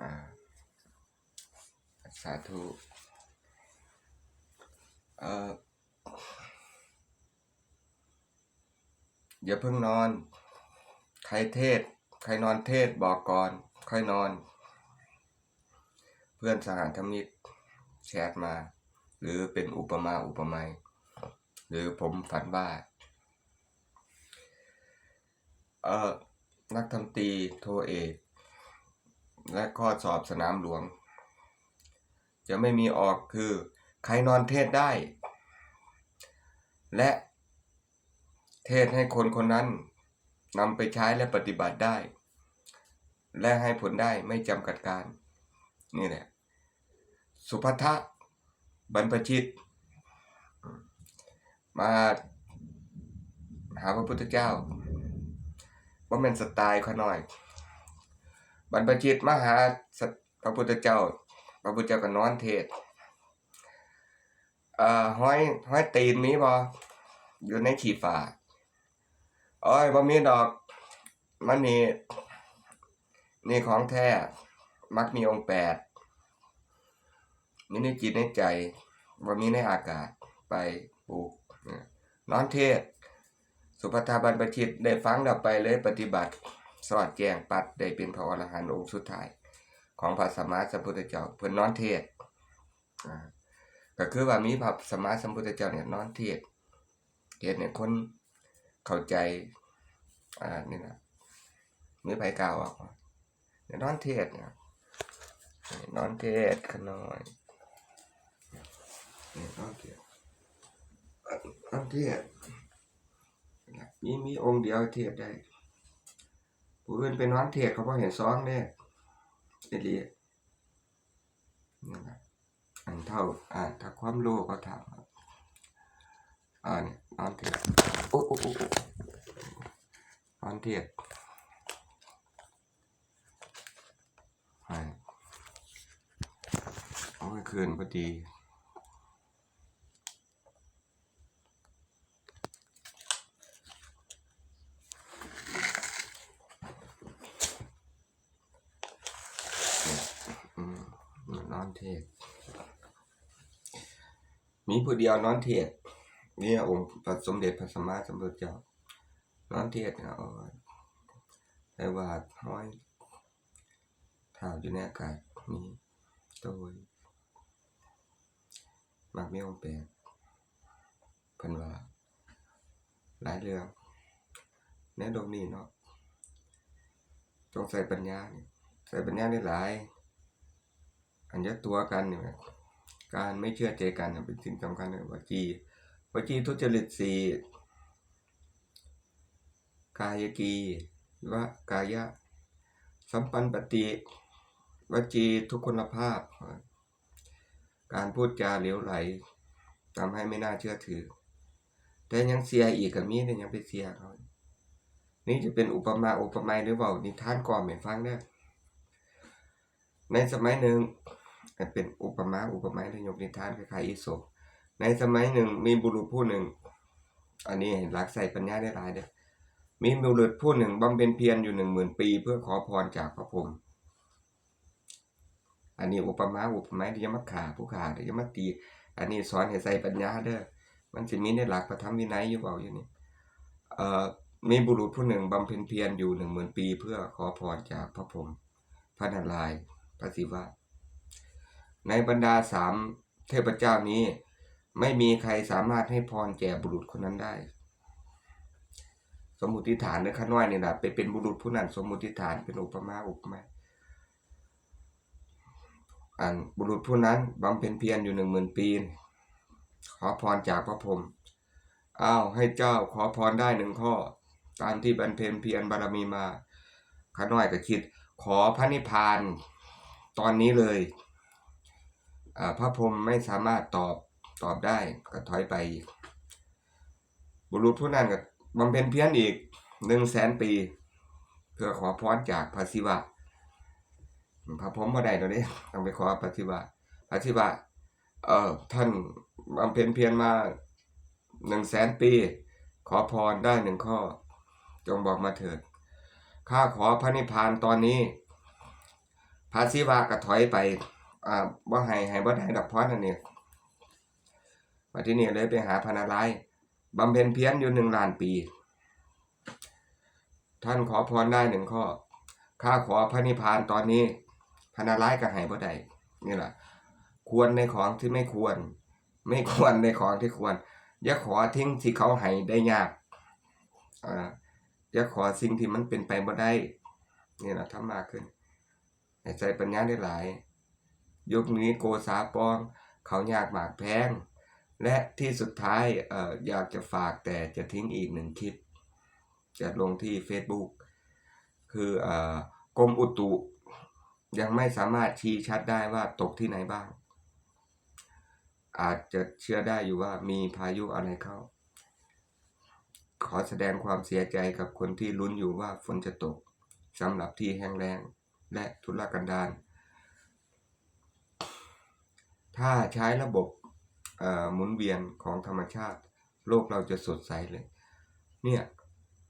อ่าสาธุเอออย่าเพิ่งนอน ใครเทศ ใครนอนเทศบอกก่อน ค่อยนอน เพื่อนสหารธรรมิกแชทมา หรือเป็นอุปมาอุปไมยหรือผมฝันว่าเอ่อนักทำตีโทเอก และข้อสอบสนามหลวง จะไม่มีออกคือใครนอนเทศได้ และเทศให้คนคนนั้นนำไปใช้และปฏิบัติได้ และให้ผลได้ไม่จำกัดการ นี่แหละ สุภัทะบรรพชิต มาหาพระพุทธเจ้าว่าเป็นสไตล์เขาหน่อย บรรพชิตมหาสัพระพุทธเจ้า พระพุทธเจ้าก็นอนเทศเอ่อห้อยห้อยตีนมีบ่อยู่ในขีฝาอ้อยบ่มีดอกมันนี่นี่ของแท้มักมีองค์แปดมีในจิตในใจบ่มีในอากาศไปปลูกเนี่ยนอนเทศ สุภทาบรรพชิตได้ฟังดับไปเลยปฏิบัติ สอดแจงปัดได้เป็นพระอรหันต์องค์สุดท้าย ของพระสัมมาสัมพุทธเจ้าเพิ่อนนอนเทศอ่าก็คือว่ามีพระสัมมาสัมพุทธเจ้าเนี่ยนอนเทศเทศเนี่ยคนเข้าใจอ่านี่นะมีไผกาวออกว่าเนี่ยนอนเทศเนี่ยนอนเทศขน้อยนี่นอนเทศนอนเทศมีมีองค์เดียวเทศได้ ผู้อื่นเป็นนอนเทศเขาพอเห็นซ้องเนี่เอลียนี่นะอันเท่าอ่าถ้าความรู้เขาถามครับอ่าเนี่ยนอนเทศโอ้โอ้โอ้โอ้นอนเทศใช่เอาไปคืนพอดี อืม นอนเทศ มีผู้เดียวนอนเทศเนี่ยองค์พระสมเด็จพระสัมมาสัมพุทธเจ้านอนเทศเนี่ยเอาไว้ว่าห้อยเท้าอยู่ในอากาศมีโดยมักมีองค์แปดเพิ่นว่า หลายเรื่องในโลกนี้เนาะต้องใส่ปัญญาใส่ปัญญาได้หลาย อันยัดตัวกันเนี่ยการไม่เชื่อใจกันเนี่ยเป็นสิ่งสำคัญเลยวจีวจีทุจริตสี่กายกีวะกายะ สัมปันปติวจีทุกคุณภาพ การพูดจาเหลวไหลทำให้ไม่น่าเชื่อถือ แต่ยังเสียอีกกับมีเนี่ยยังไปเสียเขานี่จะเป็นอุปมาอุปไมยหรือเปล่านิทานก่อนเหมือนฟังเนี่ยในสมัยหนึ่ง เป็นอุปมาอุปไมยในยกนิทานคล้ายๆอีสปในสมัยหนึ่งมีบุรุษผู้หนึ่ง อันนี้หลักใส่ปัญญาได้หลายเด้อมีบุรุษผู้หนึ่งบำเพ็ญเพียรอยู่หนึ่งหมื่นปี เพื่อขอพรจากพระพรหมอันนี้อุปมาอุปไมยที่จะมาขาผู้ขาที่จะมาตี อันนี้สอนให้ใส่ปัญญาเด้อมันสิมีในหลักพระธรรมวินัยอยู่เปล่าอยู่นี่เอ่อมีบุรุษผู้หนึ่งบำเพ็ญเพียรอยู่หนึ่งหมื่นปี เพื่อขอพรจากพระพรหมพระนารายณ์พระศิวะ ในบรรดาสามเทพเจ้านี้ ไม่มีใครสามารถให้พรแก่บุรุษคนนั้นได้ สมมุติฐานในข้าน้อยนี่นะไปเป็นบุรุษผู้นั้นสมมุติฐานเป็นอุปมาอุปไมยอันบุรุษผู้นั้นบำเพ็ญเพียรอยู่หนึ่งหมื่นปี ขอพรจากพระพรหมอ้าวให้เจ้าขอพรได้หนึ่งข้อ ตามที่บำเพ็ญเพียรบารมีมาข้าน้อยก็คิด ขอพระนิพพานตอนนี้เลย พระพรหมไม่สามารถตอบตอบได้ก็ถอยไปอีก บุรุษผู้นั้นก็บำเพ็ญเพียรอีกหนึ่งแสนปี เพื่อขอพรจากพระศิวะพระพรหมบ่ได้ตรงนี้ต้องไปขอพระศิวะพระศิวะเออท่านบำเพ็ญเพียรมาหนึ่งแสนปี ขอพรได้หนึ่งข้อ จงบอกมาเถิดข้าขอพระนิพพานตอนนี้ พระศิวะก็ถอยไป อ่าบ่ให้ให้บ่ได้ดอกพรอันนี้มาที่นี่เลยไปหาพนารายบำเพ็ญเพียรอยู่หนึ่งล้านปี ท่านขอพรได้หนึ่งข้อ ข้าขอพระนิพพานตอนนี้พนารายก็ให้บ่ได้นี่แหละควรในของที่ไม่ควร ไม่ควรในของที่ควร อย่าขอทิ้งที่เขาให้ได้ยากอ่าอย่าขอสิ่งที่มันเป็นไปบ่ได้นี่แหละทำมากขึ้นให้ใจปัญญาได้หลาย ยุคนี้โกสาปอง เขายากหมากแพง และที่สุดท้ายอออยากจะฝากแต่จะทิ้งอีกหนึ่งคลิป จะลงที่ Facebook คืออกรมอุตุยังไม่สามารถชี้ชัดได้ว่าตกที่ไหนบ้าง อาจจะเชื่อได้อยู่ว่ามีพายุอะไรเข้า ขอแสดงความเสียใจกับคนที่ลุ้นอยู่ว่าฝนจะตกสำหรับที่แห้งแล้งและทุรกันดาร ถ้าใช้ระบบหมุนเวียนของธรรมชาติ โลกเราจะสดใสเลย เนี่ย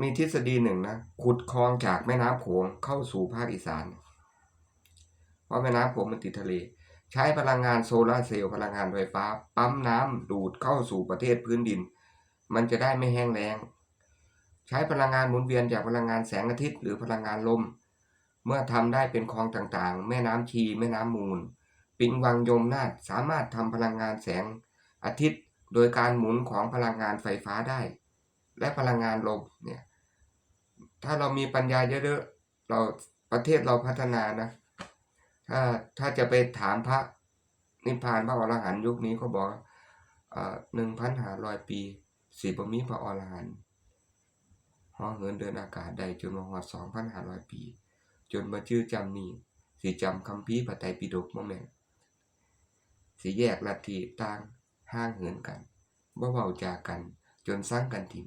มีทฤษฎีหนึ่งนะขุดคลองจากแม่น้ำโขงเข้าสู่ภาคอีสาน เพราะแม่น้ำโขงมันติดทะเล ใช้พลังงานโซลาร์เซลล์พลังงานไฟฟ้า ปั๊มน้ำดูดเข้าสู่ประเทศพื้นดิน มันจะได้ไม่แห้งแล้งใช้พลังงานหมุนเวียนจากพลังงานแสงอาทิตย์หรือพลังงานลม เมื่อทำได้เป็นคลองต่างๆ แม่น้ำชี แม่น้ำมูล ปิงวังยมนาถสามารถทำพลังงานแสงอาทิตย์โดยการหมุนของพลังงานไฟฟ้าได้ และพลังงานลมเนี่ยถ้าเรามีปัญญาเยอะๆเราประเทศเราพัฒนานะถ้าถ้าจะไปถามพระนิพพานพระอรหันต์ยุคนี้เขาบอกหนึ่งพันห้าร้อยปีสิบมีพระอรหันต์ห่อเหินเดินอากาศได้จนมาหอดสองพันห้าร้อยปี จนมาชื่อจำนี้สิจำคำพีพระไตรปิฎกบ่แม่น สิแยกลัทธิต่างห่างเหินกันบ่เว้าจากันจนสร้างกันทิ้ง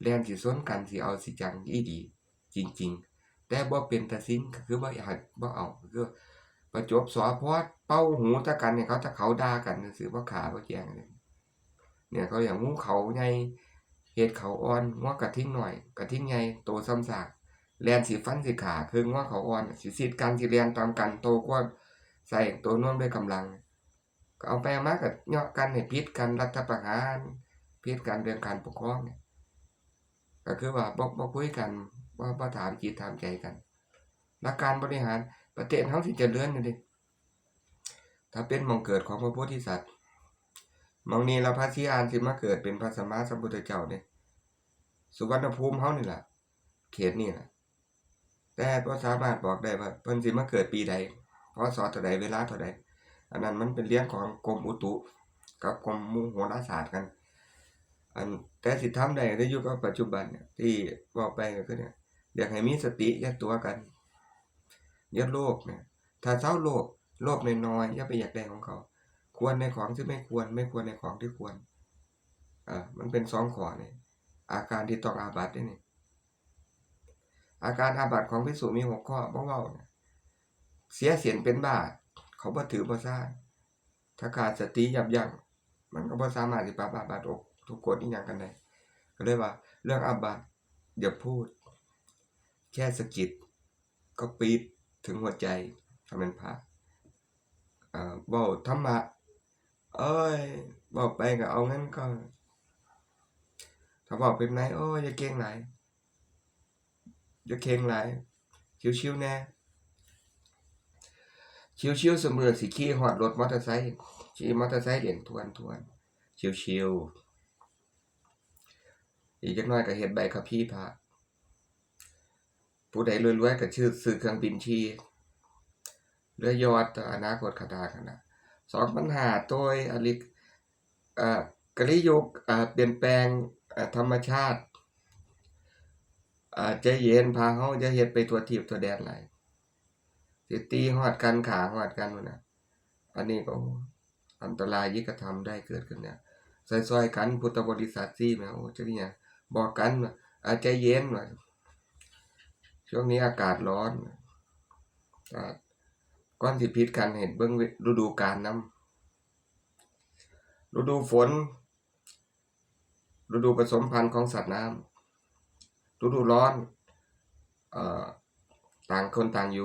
แล่นสิสนกันสิเอาสิจังอีดี จริง ๆ แต่บ่เป็นตาสินก็คือบ่อยากบ่เอาคือประจบสอพอดเป้าหูตะกันเนี่ยเขาถ้าเขาด่ากันซื่อๆบ่ขาบ่แจงเลยเนี่ยเขาอย่างงูเขาใหญ่เฮ็ดเขาอ่อนงอกระทิ้งหน่อยกระทิ้งใหญ่โตซ้ำซากแลนสิฟันสิขาคืองอเขาอ่อนสิสิดกันสิเรียนตามกันโตกว่า ใส่ตัวนวมด้วยกำลัง ก็เอาไปเอามาก็เหาะกันให้ผิดกันรัฐประหารผิดกันเรื่องการปกครองเนี่ยก็คือว่าบ่บ่คุยกันบ่บ่ถามจิตถามใจกันหลักการบริหารประเทศเฮาสิเจริญอยู่ดิถ้าเป็นมองเกิดของพระโพธิสัตว์มองนี้ละพระศรีอานสิมาเกิดเป็นพระสมมาสัมพุทธเจ้าเนี่ยสุวรรณภูมิเฮานี่แหละเขตนี่แหละแต่บ่สามารถบอกได้ว่าเพิ่นสิมาเกิดปีใด พศเท่าใดเวลาเท่าใดอันนั้นมันเป็นเรื่องของกรมอุตุกับกรมมุโหราศาสตร์กัน อันแต่สิทำได้ในยุคปัจจุบันเนี่ยที่เว้าไปก็คือเนี่ยอยากให้มีสติย่าตัวกันย่าโลภเนี่ยถ้าเซาโลภโลภน้อยๆอย่าไปอยากได้ของเขา ควรในของที่ไม่ควร ไม่ควรในของที่ควรอ่ามันเป็น2ข้อนี่ยอาการที่ต้องอาบัตินี่ยอาการอาบัติของภิกษุมี6ข้อบ่เว้าเนี่ย เสียศีลเป็นบ้าเขาบ่ถือบ่ซ่าถ้าขาดสติยับยั้งมันก็บ่สามารถสิปราบอาบัติอกทุกกฎอีหยังกันได้ก็เลยว่า เรื่องอาบัติอย่าพูด แค่สะกิดก็ปีดถึงหัวใจถ้าเป็นพระอ่าเว้าธรรมะเอ้ยเว้าไปก็เอางั้นก็ถ้าเว้าเป็นไหนโอ้ยอย่าเก่งหลายอย่าเข่งหลายชิวๆแห น่ชิวๆเสมอสิขี่ฮอดรถมอเตอร์ไซค์ขี่มอเตอร์ไซค์เล่นทวนๆชิวๆอีกจักน่อยก็เฮ็ดใบขับขี่พระผู้ใดรวยๆก็ชื่อซื้อเครื่องบินชีเรือยอดอนาคตข้างหน้าข้างหน้า2,500โดยอลิเอ่อกลิยุกเปลี่ยนแปลงธรรมชาติใจเย็นพาเฮาอย่าเฮ็ดไปทั่วทิพย์ทั่วแดนหล ติตีฮอดกันขาฮอดกันพุ่นน่ะอันนี้ก็อันตรายยิ่งกระทำได้เกิดขึ้นเนี่ยซอยๆกันพุทธบริษัทซี่แม่โอ้จักเนี่ยบอกกันว่าอาใจเย็นว่าช่วงนี้อากาศร้อนอ่ก่อนสิผิดกันเห็นเบิ่งฤดูกาลน้ำฤดูฝนฤดูผสมพันธุ์ของสัตว์น้ำฤดูร้อนอ่อต่างคนต่างอยู่